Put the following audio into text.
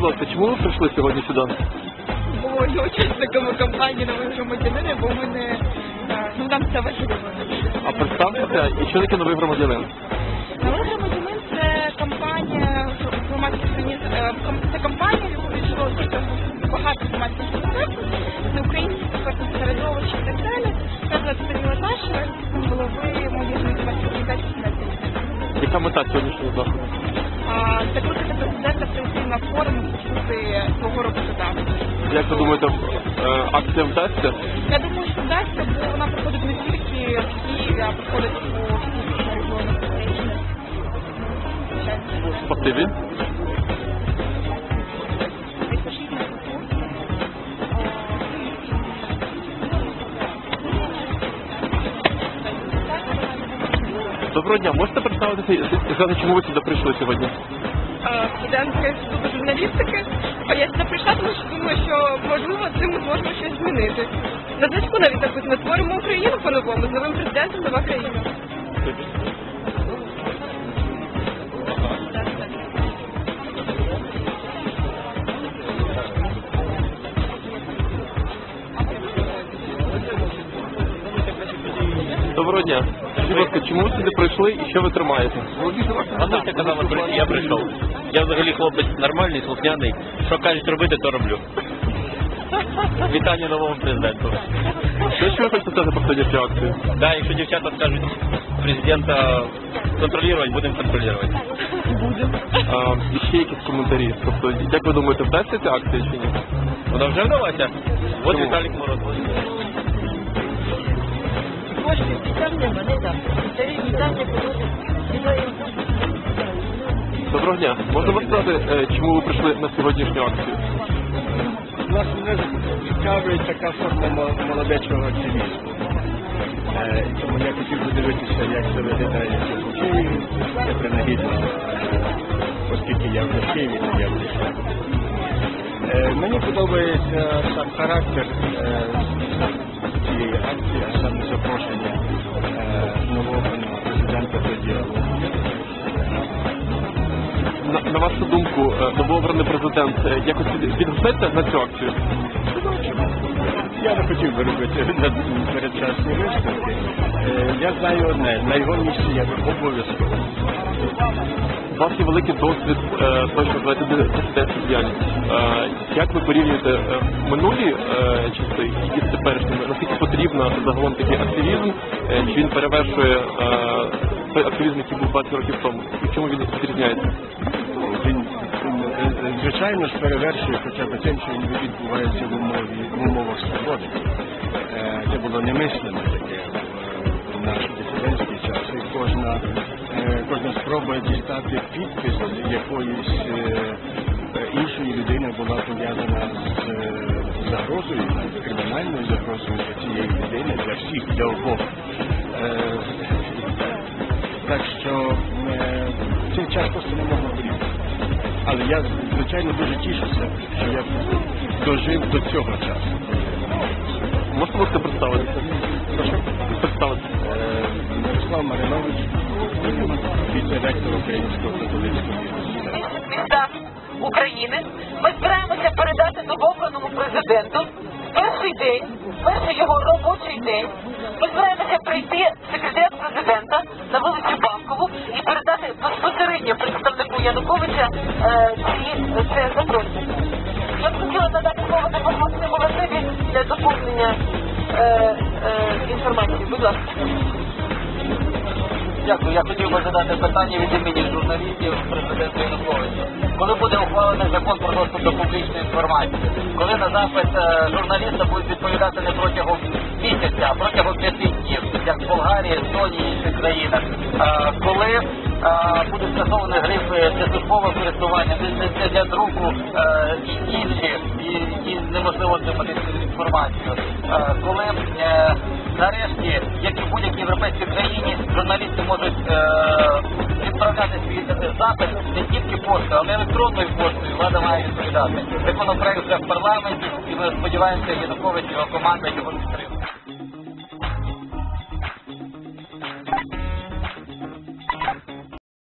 будь ласка, чому ви прийшли сьогодні сюди? Бо є учасниками кампанії нових громадянин, бо ми не е, ну нам це важливо. А представтеся, і що таке новий громадянин? Новий громадянин це кампанія громадських е, це кампанія, в яку війшло багато громадських це українське експертне середовище і так далі. Наприклад, Даніла Ташева, голови молодіжної організації. Яка мета сьогоднішнього заходу? Закликати президента прийти на форум почути свого роботодавця. Як ви думаєте, е, акція вдасться? Я думаю, що вдасться, бо вона проходить не тільки в Києві, а проходить по всіх регіонах України. Спасибі. Доброго дня, можете представитися і сказати, чому ви сюди прийшли сьогодні? Студентка інституту журналістики. А я сюди прийшла, тому що думаю, що можливо цим ми зможемо щось змінити. На значку навіть ми творимо Україну по-новому з новим президентом нова країна. Доброго дня. Скажіть, будь ласка, чому ви сюди прийшли і що ви тримаєте? Ануся казала, прийти, я прийшов. Я взагалі хлопець нормальний, слухняний. Що кажуть робити, то роблю. Вітання новому президенту. Що, що ви хочете сказати про сьогоднішню акцію? Да, якщо дівчата скажуть президента контролювати, будемо контролювати. А, і ще якісь коментарі. Тобто, як ви думаєте, вдасться ця акція чи ні? Вона вже вдалася. От Чому? Віталік Мороз. Доброго дня. Можна вас сказати, е, чому ви прийшли на сьогоднішню акцію? Нас не цікавить така форма молодечого активізму. Е, Тому я хотів подивитися, як це виглядає в Києві. Це принагідно, е, оскільки я вже в Києві, то я. Е, Мені подобається сам характер акції, а саме запрошення е, нового президента до. На, на вашу думку, е, новообраний президент е, якось відгукнеться на цю акцію? Я не хотів би робити передчасні висновки. Е, Я знаю одне, на його місці я обов'язково. У вас є великий досвід е, точно діяльність. Е, як ви порівнюєте минулі часи і з теперішніми? Наскільки потрібно загалом такий активізм? Чи він перевершує той активізм, який був 20 років тому? І чому він відрізняється? Е, звичайно ж перевершує хоча б тим, що він відбувається в умові в умовах свободи. Е, Це було немислимо таке в наш дисидентський час. І кожна, е, кожна спроба дістати підпис якоїсь е, е, іншої людини була пов'язана з е, загрозою, навіть кримінальною загрозою для цієї людини, для всіх, для обох. Е, Так що е, цей час не можна порівняти. Але я, звичайно, дуже тішуся, що я дожив до цього часу. Можете, ласка, представитися? Прошу. Представитися. Е, Мирослав Маринович, віце-ректор Українського католицького університету. України. Ми збираємося передати новообраному президенту перший день, перший його робочий день. Ми збираємося прийти в секретаріат президента на вулицю Банкову і передати безпосередньо представнику Януковича ці, це запрошення. Я б хотіла надати слово допомогти Володимирі для доповнення е, е, інформації. Будь ласка. Дякую. Я хотів би задати питання від імені журналістів президенту Януковича. Коли буде ухвалений закон про доступ до публічної інформації? Коли на запит е, журналіста будуть відповідати не протягом місяця, а протягом п'яти днів, як в Болгарії, Естонії інших країнах? Е, Коли е, буде скасований гриф е, для службового користування, не- для друку е, і інші, і, неможливо отримати цю інформацію? Е, Коли нарешті, як і в будь-якій європейській країні, журналісти можуть відправляти свій запит не тільки поштою, але електронною поштою. Влада має відповідати. Законопроект вже в парламенті, і ми сподіваємося, Янукович і його команда його підтримує.